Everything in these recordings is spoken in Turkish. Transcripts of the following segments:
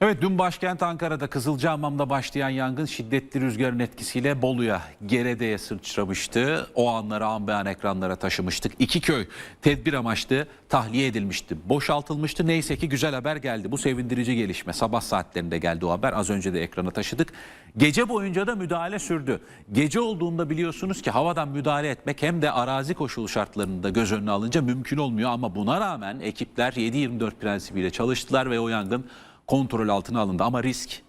Evet dün başkent Ankara'da Kızılcahamam'da başlayan yangın şiddetli rüzgarın etkisiyle Bolu'ya, Gerede'ye sıçramıştı. O anları an be an ekranlara taşımıştık. İki köy tedbir amaçlı tahliye edilmişti. Boşaltılmıştı. Neyse ki güzel haber geldi. Bu sevindirici gelişme. Sabah saatlerinde geldi o haber. Az önce de ekrana taşıdık. Gece boyunca da müdahale sürdü. Gece olduğunda biliyorsunuz ki havadan müdahale etmek hem de arazi koşulu şartlarında göz önüne alınca mümkün olmuyor. Ama buna rağmen ekipler 7-24 prensibiyle çalıştılar ve o yangın kontrol altına alındı ama risk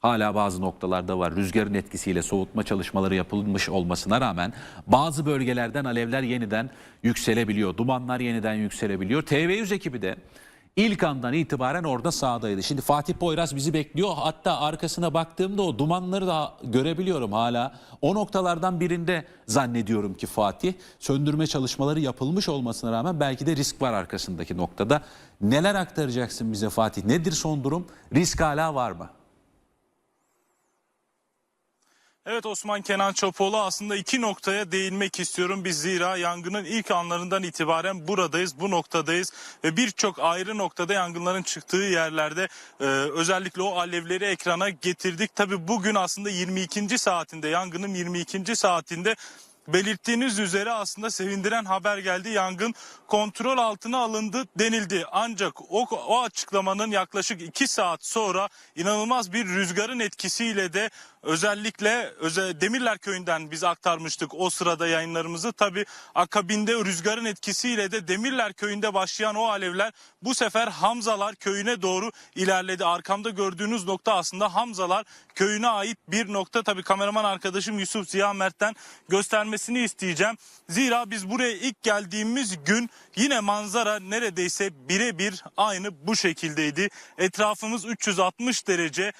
hala bazı noktalarda var. Rüzgarın etkisiyle soğutma çalışmaları yapılmış olmasına rağmen bazı bölgelerden alevler yeniden yükselebiliyor. Dumanlar yeniden yükselebiliyor. TV100 ekibi de ilk andan itibaren orada sahadaydı. Şimdi Fatih Boyraz bizi bekliyor. Hatta arkasına baktığımda o dumanları da görebiliyorum hala. O noktalardan birinde zannediyorum ki Fatih söndürme çalışmaları yapılmış olmasına rağmen belki de risk var arkasındaki noktada. Neler aktaracaksın bize Fatih? Nedir son durum? Risk hala var mı? Evet Osman Kenan Çopoğlu aslında iki noktaya değinmek istiyorum. Biz zira yangının ilk anlarından itibaren buradayız, bu noktadayız ve birçok ayrı noktada yangınların çıktığı yerlerde e, özellikle o alevleri ekrana getirdik. Tabi bugün aslında 22. saatinde yangının 22. saatinde belirttiğiniz üzere aslında sevindiren haber geldi. Yangın kontrol altına alındı denildi. Ancak o, o açıklamanın yaklaşık 2 saat sonra inanılmaz bir rüzgarın etkisiyle de özellikle özel, Demirler Köyü'nden biz aktarmıştık o sırada yayınlarımızı. Tabi akabinde rüzgarın etkisiyle de Demirler Köyü'nde başlayan o alevler bu sefer Hamzalar Köyü'ne doğru ilerledi. Arkamda gördüğünüz nokta aslında Hamzalar Köyü'ne ait bir nokta. Tabi kameraman arkadaşım Yusuf Ziya Mert'ten göstermesini isteyeceğim. Zira biz buraya ilk geldiğimiz gün yine manzara neredeyse birebir aynı bu şekildeydi. Etrafımız 360 derece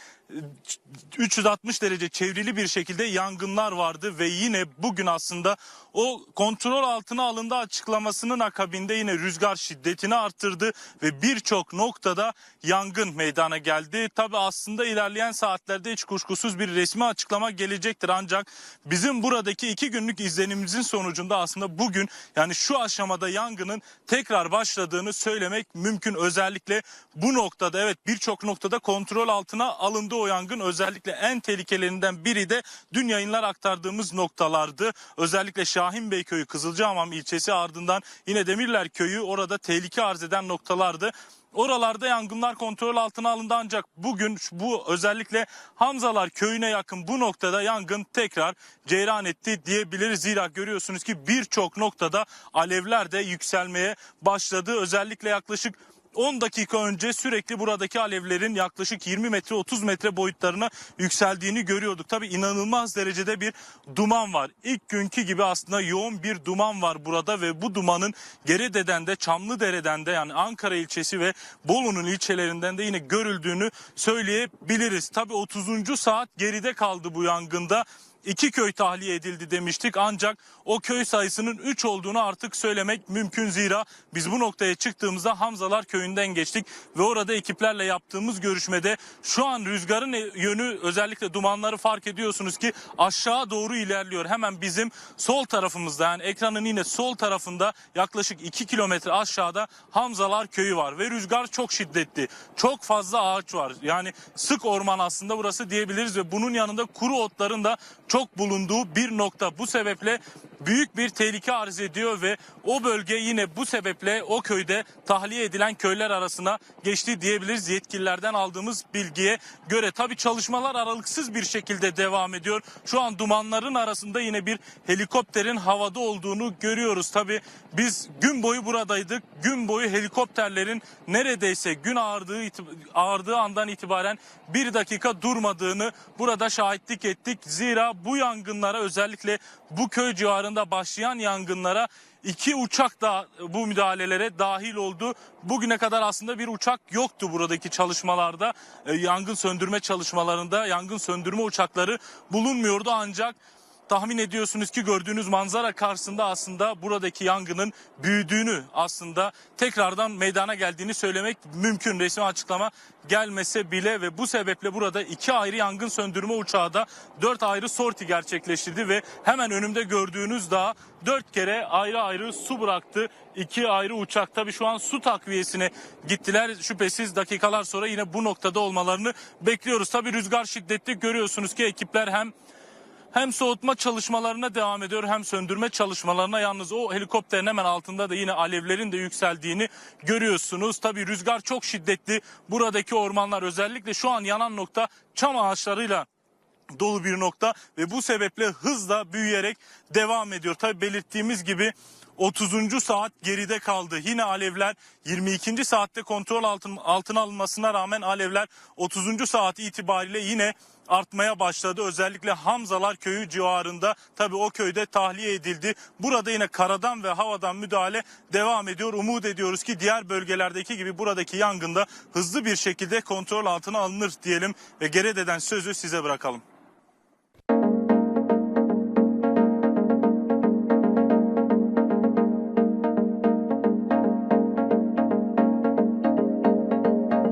360 derece çevrili bir şekilde yangınlar vardı ve yine bugün aslında o kontrol altına alındı açıklamasının akabinde yine rüzgar şiddetini arttırdı ve birçok noktada yangın meydana geldi. Tabi aslında ilerleyen saatlerde hiç kuşkusuz bir resmi açıklama gelecektir ancak bizim buradaki iki günlük izlenimimizin sonucunda aslında bugün yani şu aşamada yangının tekrar başladığını söylemek mümkün. Özellikle bu noktada evet birçok noktada kontrol altına alındı o yangın. Özellikle en tehlikelerinden biri de dün yayınlar aktardığımız noktalardı. Özellikle Şahin Bey köyü Kızılcahamam ilçesi ardından yine Demirler köyü orada tehlike arz eden noktalardı. Oralarda yangınlar kontrol altına alındı ancak bugün bu özellikle Hamzalar köyüne yakın bu noktada yangın tekrar ceyran etti diyebiliriz. Zira görüyorsunuz ki birçok noktada alevler de yükselmeye başladı. Özellikle yaklaşık 10 dakika önce sürekli buradaki alevlerin yaklaşık 20 metre 30 metre boyutlarına yükseldiğini görüyorduk. Tabi inanılmaz derecede bir duman var. İlk günkü gibi aslında yoğun bir duman var burada ve bu dumanın Gerede'den de Çamlıdere'den de yani Ankara ilçesi ve Bolu'nun ilçelerinden de yine görüldüğünü söyleyebiliriz. Tabi 30. saat geride kaldı bu yangında. İki köy tahliye edildi demiştik ancak o köy sayısının 3 olduğunu artık söylemek mümkün zira biz bu noktaya çıktığımızda Hamzalar köyünden geçtik ve orada ekiplerle yaptığımız görüşmede şu an rüzgarın yönü özellikle dumanları fark ediyorsunuz ki aşağı doğru ilerliyor. Hemen bizim sol tarafımızda yani ekranın yine sol tarafında yaklaşık 2 kilometre aşağıda Hamzalar köyü var ve rüzgar çok şiddetli. Çok fazla ağaç var. Yani sık orman aslında burası diyebiliriz ve bunun yanında kuru otların da çok bulunduğu bir nokta. Bu sebeple büyük bir tehlike arz ediyor ve o bölge yine bu sebeple o köyde tahliye edilen köyler arasına geçti diyebiliriz yetkililerden aldığımız bilgiye göre. Tabi çalışmalar aralıksız bir şekilde devam ediyor. Şu an dumanların arasında yine bir helikopterin havada olduğunu görüyoruz. Tabi biz gün boyu buradaydık. Gün boyu helikopterlerin neredeyse gün ağardığı, ağardığı andan itibaren bir dakika durmadığını burada şahitlik ettik. Zira bu yangınlara özellikle bu köy civarında başlayan yangınlara iki uçak da bu müdahalelere dahil oldu. Bugüne kadar aslında bir uçak yoktu buradaki çalışmalarda. E, yangın söndürme çalışmalarında yangın söndürme uçakları bulunmuyordu ancak tahmin ediyorsunuz ki gördüğünüz manzara karşısında aslında buradaki yangının büyüdüğünü aslında tekrardan meydana geldiğini söylemek mümkün. Resmi açıklama gelmese bile ve bu sebeple burada iki ayrı yangın söndürme uçağı da dört ayrı sorti gerçekleştirdi ve hemen önümde gördüğünüz daha dört kere ayrı ayrı su bıraktı. İki ayrı uçak tabii şu an su takviyesine gittiler. Şüphesiz dakikalar sonra yine bu noktada olmalarını bekliyoruz. Tabii rüzgar şiddetli görüyorsunuz ki ekipler hem hem soğutma çalışmalarına devam ediyor hem söndürme çalışmalarına yalnız o helikopterin hemen altında da yine alevlerin de yükseldiğini görüyorsunuz. Tabii rüzgar çok şiddetli. Buradaki ormanlar özellikle şu an yanan nokta çam ağaçlarıyla dolu bir nokta ve bu sebeple hızla büyüyerek devam ediyor. Tabii belirttiğimiz gibi 30. saat geride kaldı. Yine alevler 22. saatte kontrol altın, altına alınmasına rağmen alevler 30. saat itibariyle yine artmaya başladı. Özellikle Hamzalar köyü civarında tabii o köyde tahliye edildi. Burada yine karadan ve havadan müdahale devam ediyor. Umut ediyoruz ki diğer bölgelerdeki gibi buradaki yangında hızlı bir şekilde kontrol altına alınır diyelim ve Gerede'den sözü size bırakalım.